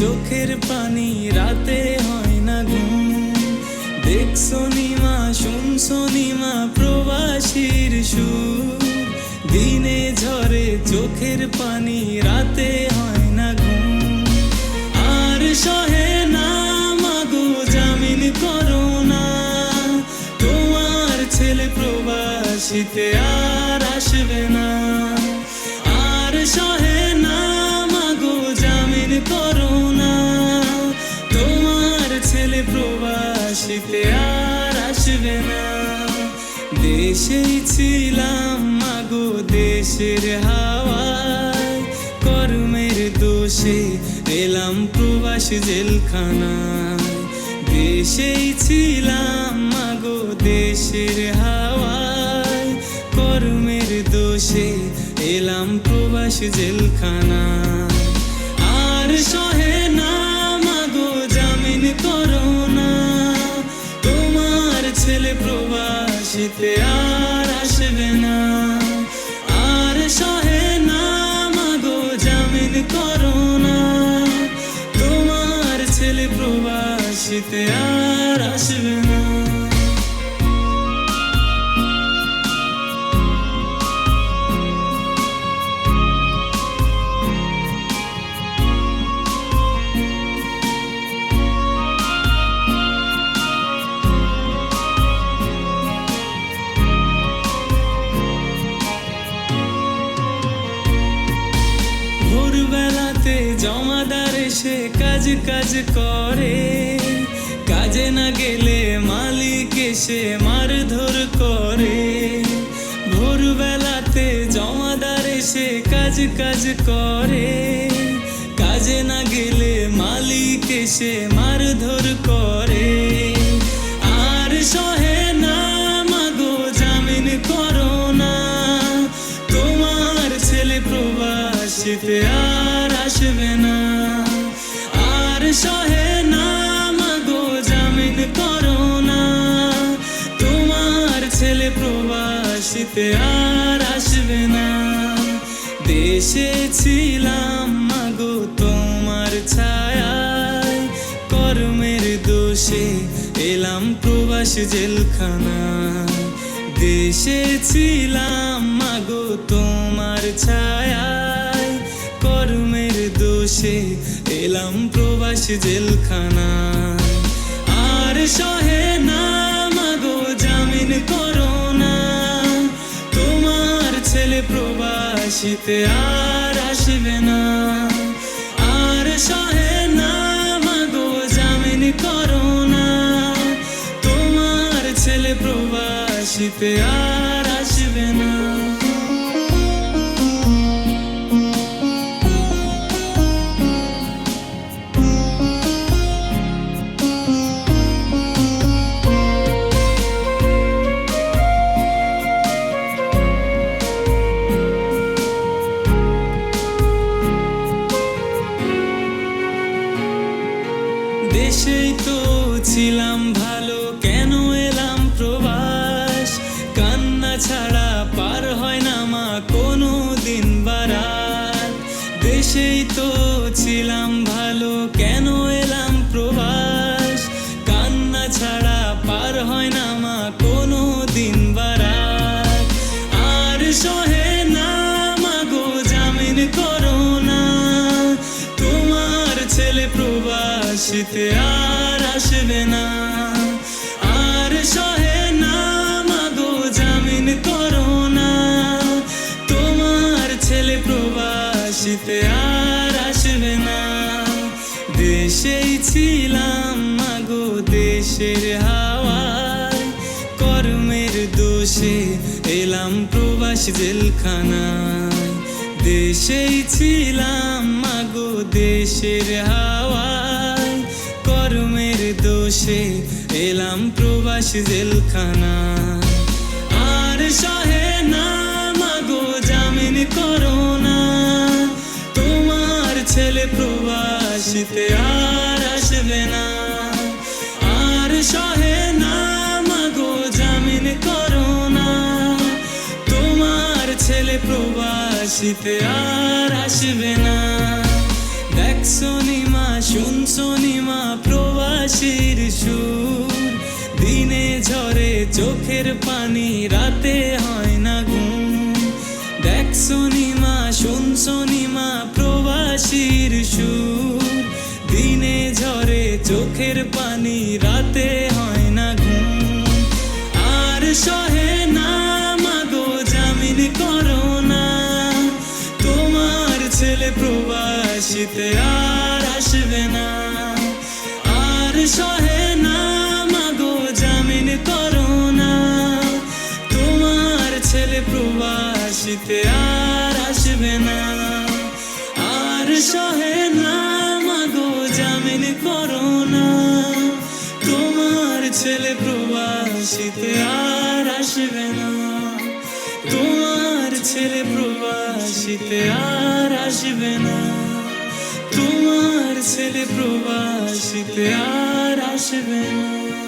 চোখের পানি রাতে হয় না ঘুম। দেখছ নিমা শুনছো নিমা প্রবাসীর সুর। দিনে ঝরে চোখের পানি রাতে হয় না ঘুম। আর সহে না, মাগো জামিন করো না তোমার ছেলে প্রবাসীতে আর আসবে না। আর সহে দেশেই ছিলাম মাগো, দেশের হাওয়ায় কর্মের দোষে এলাম প্রবাস জেলখানায়। দেশেই ছিলাম মাগো, দেশের হাওয়ায় কর্মের দোষে এলাম প্রবাস জেলখানায়। প্রবাসীতে আর আসবে না। আর সহে না মাগো জামিন করো না। তোমার ছেলে প্রবাসীতে আর জমাদার এসে কাজ কাজ করে। কাজে না গেলে মালিক এসে মারধর করে। ভোরবেলাতে জমাদার এসে কাজ কাজ করে। কাজে না গেলে মালিক এসে মারধর করে। প্রবাসীতে আর আসবে না। দেশে ছিলাম, মাগো তোমার ছায়ায়। কর্মের দোষে এলাম প্রবাস জেলখানায়। দেশে ছিলাম, মাগো তোমার ছায়ায়। কর্মের দোষে এলাম প্রবাস জেলখানায়। আর সহে না, মাগো জামিন করো ছেলে প্রবাসীতে আর আসবে না। আর সহে না, মাগো, জামিন করো না। তোমার ছেলে প্রবাসীতে আর দেশেই তো ছিলাম ভালো, কেন এলাম প্রবাস? কান্না ছাড়া পার হয় না মা কোনো দিন বারাত আর সহে না মাগো জামিন করো না। তোমার ছেলে প্রবাসীতে আর আসবে না। আর সহে আসবে না। দেশেই ছিলাম মাগো, দেশের হাওয়ায়। কর্মের দোষে এলাম প্রবাস জেলখানায়। দেশেই ছিলাম মাগো, দেশের হাওয়ায়। কর্মের দোষে এলাম প্রবাস জেলখানায়। আর সহে আর আসবে না। আর সহে না মাগো জামিন তোমার প্রবাসীতে আর আসবে না। দেখছ নিমা শুনছো নিমা প্রবাসীর সুর। দিনে ঝরে চোখের পানি, রাতে হয় না ঘুম। দেখছ নিমা শুনছো নিমা প্রবাসীর সুর। চোখের পানি রাতে হয় না ঘুম। আর সহে না, মাগো জামিন করো না। তোমার ছেলে প্রবাসীতে আর আসবে না। আর সহে না, মাগো জামিন করো না। তোমার ছেলে প্রবাসীতে আর আসবে না। প্রবাসীতে আর আসবে না তোমার ছেলে প্রবাসীতে আর আসবে না তোমার ছেলে প্রবাসীতে, আর আসবে না।